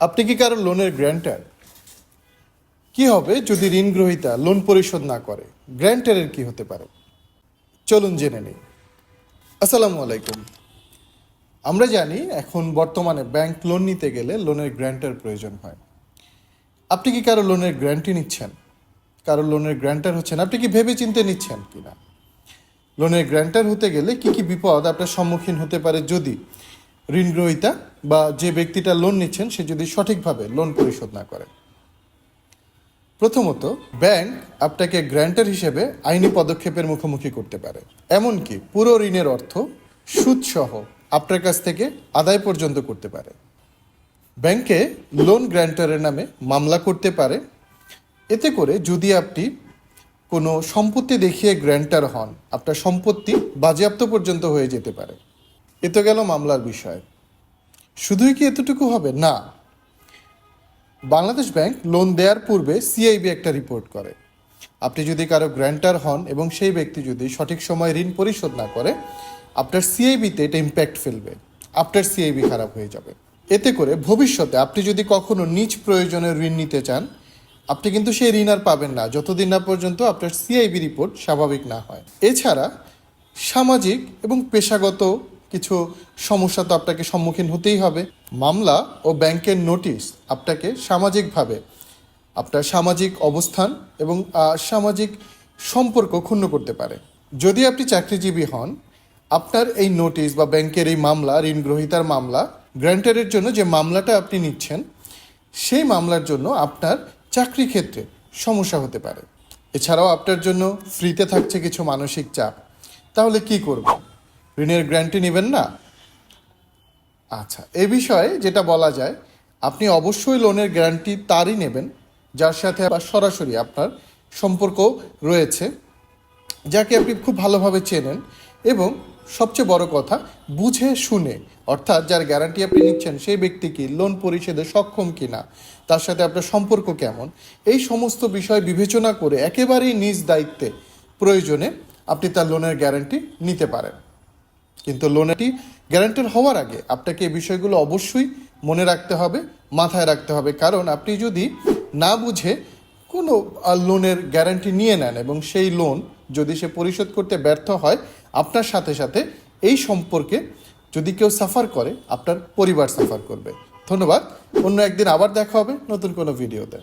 আপনি কি কারও লোনের গ্র্যান্টার কি হবে যদি ঋণ গ্রহীতা লোন পরিশোধ না করে? গ্র্যান্টারের কি হতে পারে? চলুন জেনে নিই। আসসালামু আলাইকুম। আমরা জানি এখন বর্তমানে ব্যাংক লোন নিতে গেলে লোনের গ্র্যান্টার প্রয়োজন হয়। আপনি কি কারও লোনের গ্র্যান্টি নিচ্ছেন? কারও লোনের গ্র্যান্টার হচ্ছেন আপনি কি ভেবে চিন্তে নিচ্ছেন কিনা? লোনের গ্র্যান্টার হতে গেলে কি কি বিপদ আপনার সম্মুখীন হতে পারে যদি ঋণ গ্রহীতা বা যে ব্যক্তিটা লোন নিচ্ছেন, সে যদি সঠিকভাবে লোন পরিশোধ না করে। প্রথমত ব্যাংক আপনাকে গ্র্যান্টার হিসেবে আইনি পদক্ষেপের মুখোমুখি করতে পারে। এমনকি পুরো ঋণের অর্থ সুদসহ আপনার কাছ থেকে আদায় পর্যন্ত করতে পারে। ব্যাংকে লোন গ্র্যান্টারের নামে মামলা করতে পারে। এতে করে যদি আপনি কোনো সম্পত্তি দেখিয়ে গ্র্যান্টার হন, আপনার সম্পত্তি বাজেয়াপ্ত পর্যন্ত হয়ে যেতে পারে। এ তো গেল মামলার বিষয়। শুধুই কি এতটুকু হবে? না। বাংলাদেশ ব্যাংক লোন দেওয়ার পূর্বে সিআইবি একটা রিপোর্ট করে। আপনি যদি কারও গ্র্যান্টার হন এবং সেই ব্যক্তি যদি সঠিক সময় ঋণ পরিশোধ না করে, আপনার সিআইবিতে এটা ইম্প্যাক্ট ফেলবে। আপনার সিআইবি খারাপ হয়ে যাবে। এতে করে ভবিষ্যতে আপনি যদি কখনো নিজ প্রয়োজনে ঋণ নিতে চান, আপনি কিন্তু সেই ঋণ আর পাবেন না। যতদিন না পর্যন্ত আপনার সিআইবি রিপোর্ট স্বাভাবিক না হয়। এছাড়া সামাজিক এবং পেশাগত কিছু সমস্যা তো আপনাকে সম্মুখীন হতেই হবে। মামলা ও ব্যাংকের নোটিশ আপনাকে সামাজিকভাবে আপনার সামাজিক অবস্থান এবং সামাজিক সম্পর্ক ক্ষুণ্ণ করতে পারে। যদি আপনি চাকরিজীবী হন, আপনার এই নোটিশ বা ব্যাংকের এই মামলা, ঋণ গ্রহীতার মামলা গ্র্যান্টারের জন্য যে মামলাটা আপনি নিচ্ছেন, সেই মামলার জন্য আপনার চাকরি ক্ষেত্রে সমস্যা হতে পারে। এছাড়াও আপনার জন্য ফ্রিতে থাকছে কিছু মানসিক চাপ। তাহলে কি করব? ঋণের গ্যারান্টি নেবেন না? আচ্ছা এ বিষয়ে যেটা বলা যায়, আপনি অবশ্যই লোনের গ্যারান্টি তারই নেবেন, যার সাথে সরাসরি আপনার সম্পর্ক রয়েছে, যাকে আপনি খুব ভালোভাবে চেনেন এবং সবচেয়ে বড় কথা, বুঝে শুনে, অর্থাৎ যার গ্যারান্টি আপনি নিচ্ছেন সেই ব্যক্তি কি, লোন পরিশোধে সক্ষম কিনা, তার সাথে আপনার সম্পর্ক কেমন, এই সমস্ত বিষয় বিবেচনা করে একেবারেই নিজ দায়িত্বে প্রয়োজনে আপনি তার লোনের গ্যারান্টি নিতে পারেন। কিন্তু লোনেটি গ্যারান্টার হওয়ার আগে আপনাকে এই বিষয়গুলো অবশ্যই মনে রাখতে হবে, মাথায় রাখতে হবে। কারণ আপনি যদি না বুঝে কোনো লোনের গ্যারান্টি নিয়ে নেন এবং সেই লোন যদি সে পরিশোধ করতে ব্যর্থ হয়, আপনার সাথে সাথে এই সম্পর্কে যদি কেউ সাফার করে, আপনার পরিবার সাফার করবে। ধন্যবাদ। অন্য একদিন আবার দেখা হবে নতুন কোনো ভিডিওতে।